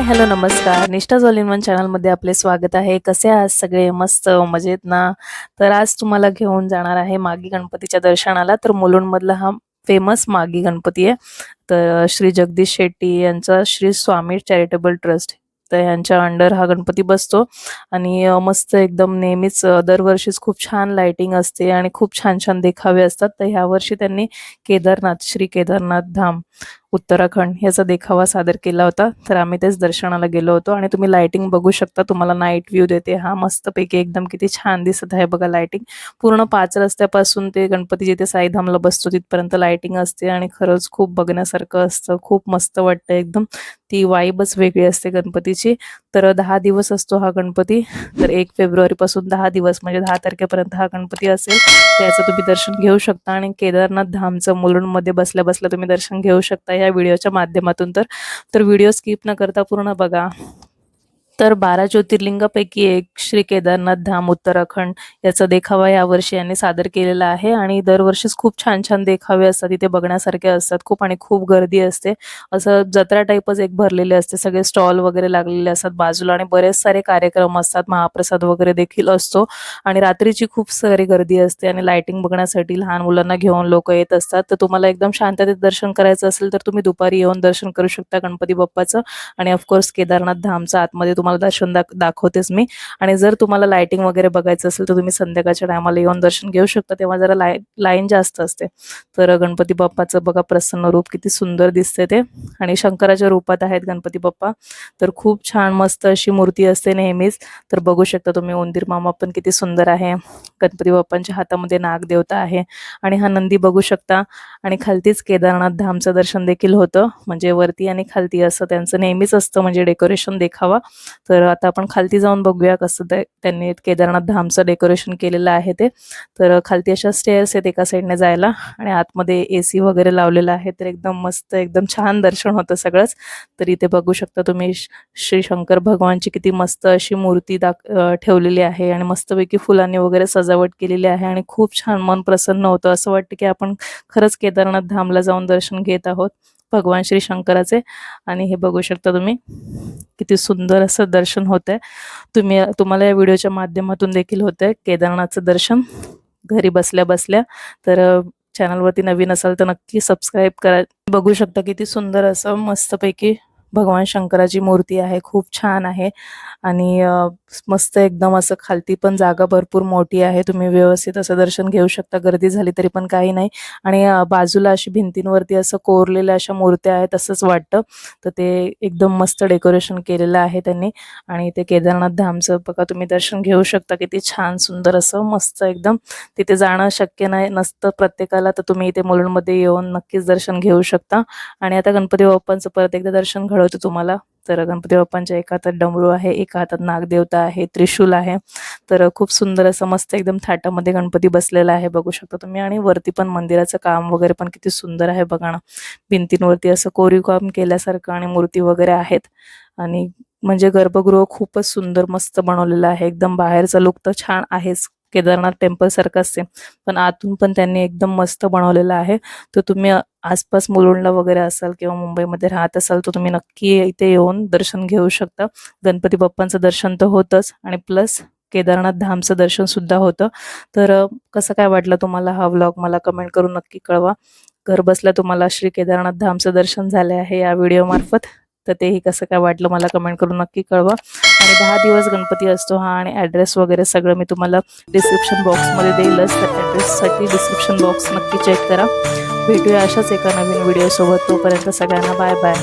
Hi hello नमस्कार. निष्ठा all in one चॅनलमध्ये आपले स्वागत आहे. कसे आहात सगळे? मस्त मजेत ना? तर आज तुम्हाला घेऊन जाणार आहे मागी गणपतीच्या दर्शनाला. तर मुलुंडमधला हा फेमस मागी गणपती आहे. तर श्री जगदीश शेट्टी यांचा श्री स्वामी चॅरिटेबल ट्रस्ट तर ह्यांच्या अंडर हा गणपती बसतो. आणि मस्त एकदम नेहमीच दरवर्षीच खूप छान लाइटिंग असते आणि खूप छान छान देखावे असतात. तर ह्या वर्षी त्यांनी केदारनाथ श्री केदारनाथ धाम उत्तराखंड याचा देखावा सादर केला होता. तर आम्ही तेच दर्शनाला गेलो होतो आणि तुम्ही लाइटिंग बघू शकता. तुम्हाला नाईट व्ह्यू देते. हा मस्तपैकी एकदम किती छान दिसत आहे बघा लाइटिंग पूर्ण पाच रस्त्यापासून ते गणपती जिथे साईधामला बसतो तिथपर्यंत लाइटिंग असते आणि खरंच खूप बघण्यासारखं असतं. खूप मस्त वाटतं एकदम. ती वाईबच वेगळी असते गणपतीची. तर दहा दिवस असतो हा गणपती. तर एक फेब्रुवारीपासून दहा दिवस म्हणजे दहा तारखेपर्यंत हा गणपती असेल त्याचं तुम्ही दर्शन घेऊ शकता. आणि केदारनाथ धामचं मुलुंडमध्ये बसल्या बसल्या तुम्ही दर्शन घेऊ शकता या व्हिडिओच्या माध्यमातून तर. तर व्हिडिओ स्किप न करता पूर्ण बघा. तर बारा ज्योतिर्लिंगापैकी एक श्री केदारनाथ धाम उत्तराखंड याचा देखावा यावर्षी यांनी सादर केलेला आहे. आणि दरवर्षीच खूप छान छान देखावे असतात. तिथे बघण्यासारखे असतात खूप आणि खूप गर्दी असते. असं जत्रा टाईपच एक भरलेले असते. सगळे स्टॉल वगैरे लागलेले असतात बाजूला आणि बरेच सारे कार्यक्रम असतात. महाप्रसाद वगैरे देखील असतो. आणि रात्रीची खूप सारी गर्दी असते आणि लायटिंग बघण्यासाठी लहान मुलांना घेऊन लोक येत असतात. तर तुम्हाला एकदम शांततेत दर्शन करायचं असेल तर तुम्ही दुपारी येऊन दर्शन करू शकता गणपती बाप्पाचं. आणि ऑफकोर्स केदारनाथ धामचं आतमध्ये तुम्हाला दर्शन दाख दाखवतेच मी. आणि जर तुम्हाला लायटिंग वगैरे बघायचं असेल तर तुम्ही संध्याकाळच्या टायमाला येऊन दर्शन घेऊ शकता. तेव्हा जरा लाय लाईन जास्त असते. तर गणपती बाप्पाचं बघा प्रसन्न रूप किती सुंदर दिसते ते. आणि शंकराच्या रूपात आहेत गणपती बाप्पा. तर खूप छान मस्त अशी मूर्ती असते नेहमीच. तर बघू शकता तुम्ही उंदीर मामा पण किती सुंदर आहे. गणपती बाप्पांच्या हातामध्ये नागदेवता आहे. आणि हा नंदी बघू शकता. आणि खालतीच केदारनाथ धामचं दर्शन देखील होतं. म्हणजे वरती आणि खालती असं त्यांचं नेहमीच असतं. म्हणजे डेकोरेशन देखावा. तर आता आपण खालती जाऊन बघूया कसं ते त्यांनी केदारनाथ धामचं डेकोरेशन केलेलं आहे ते. तर खालती अशा स्टेअर्स आहेत एका साईडने जायला आणि आतमध्ये ए सी वगैरे लावलेलं आहे. तर एकदम मस्त एकदम छान दर्शन होतं सगळंच. तर इथे बघू शकता तुम्ही श्री शंकर भगवानची किती मस्त अशी मूर्ती दाख ठेवलेली आहे आणि मस्तपैकी फुलांनी वगैरे सजावट केलेली आहे आणि खूप छान मन प्रसन्न होतं. असं वाटतं की आपण खरंच केदारनाथ धामला जाऊन दर्शन घेत आहोत. भगवान श्री शंकराचे. आणि हे बघू शकता तुम्ही किती सुंदर असं दर्शन होत आहे तुम्ही तुम्हाला या व्हिडिओच्या माध्यमातून देखील होत आहे केदारनाथचं दर्शन. घरी बसल्या बसल्या तर चॅनलवरती नवीन असाल तर नक्की सबस्क्राईब करा. बघू शकता किती सुंदर असं मस्तपैकी भगवान शंकराची मूर्ती आहे खूप छान आहे. आणि मस्त एकदम असं खालती पण जागा भरपूर मोठी आहे. तुम्ही व्यवस्थित असं दर्शन घेऊ शकता. गर्दी झाली तरी पण काही नाही. आणि बाजूला अशी भिंतींवरती असं कोरलेल्या अशा मूर्त्या आहेत असंच वाटतं. तर ते एकदम मस्त डेकोरेशन केलेलं आहे त्यांनी. आणि ते केदारनाथ धामचं बघा तुम्ही दर्शन घेऊ शकता. किती छान सुंदर असं मस्त एकदम. तिथे जाणं शक्य नाही नसतं प्रत्येकाला. तर तुम्ही इथे मुलुंडमध्ये येऊन नक्कीच दर्शन घेऊ शकता. आणि आता गणपती बाप्पांचं परत एकदा दर्शन घडवतो तुम्हाला. तर गणपती बाप्पांच्या एका हातात डमरू आहे एका हातात नागदेवता आहे त्रिशूल आहे. तर खूप सुंदर असं मस्त एकदम थाटामध्ये गणपती बसलेला आहे बघू शकता तुम्ही. आणि वरती पण मंदिराचं काम वगैरे पण किती सुंदर आहे बघा ना. भिंतींवरती असं कोरीव काम केल्यासारखं आणि मूर्ती वगैरे आहेत. आणि म्हणजे गर्भगृह खूपच सुंदर मस्त बनवलेलं आहे. एकदम बाहेरचा लुक तर छान आहेच. केदारनाथ टेम्पल सारखं असते. पण आतून पण त्यांनी एकदम मस्त बनवलेलं आहे. तर तुम्ही आसपास मुलुंडला वगैरे असाल किंवा मुंबईमध्ये राहत असाल तर तुम्ही नक्की इथे येऊन दर्शन घेऊ शकता. गणपती बाप्पांचं दर्शन तर होतंच आणि प्लस केदारनाथ धामचं दर्शन सुद्धा होतं. तर कसं काय वाटलं तुम्हाला हा व्लॉग मला कमेंट करून नक्की कळवा. घर बसल्या तुम्हाला श्री केदारनाथ धामचं दर्शन झाले आहे या व्हिडिओ मार्फत. तर तेही कसं काय वाटलं मला कमेंट करून नक्की कळवा. आणि दहा दिवस गणपती असतो हा आणि ॲड्रेस वगैरे सगळं मी तुम्हाला डिस्क्रिप्शन बॉक्समध्ये देईलच. तर ॲड्रेससाठी डिस्क्रिप्शन बॉक्स नक्की चेक करा. भेटूया अशाच एका नवीन व्हिडिओसोबत तोपर्यंत सगळ्यांना बाय बाय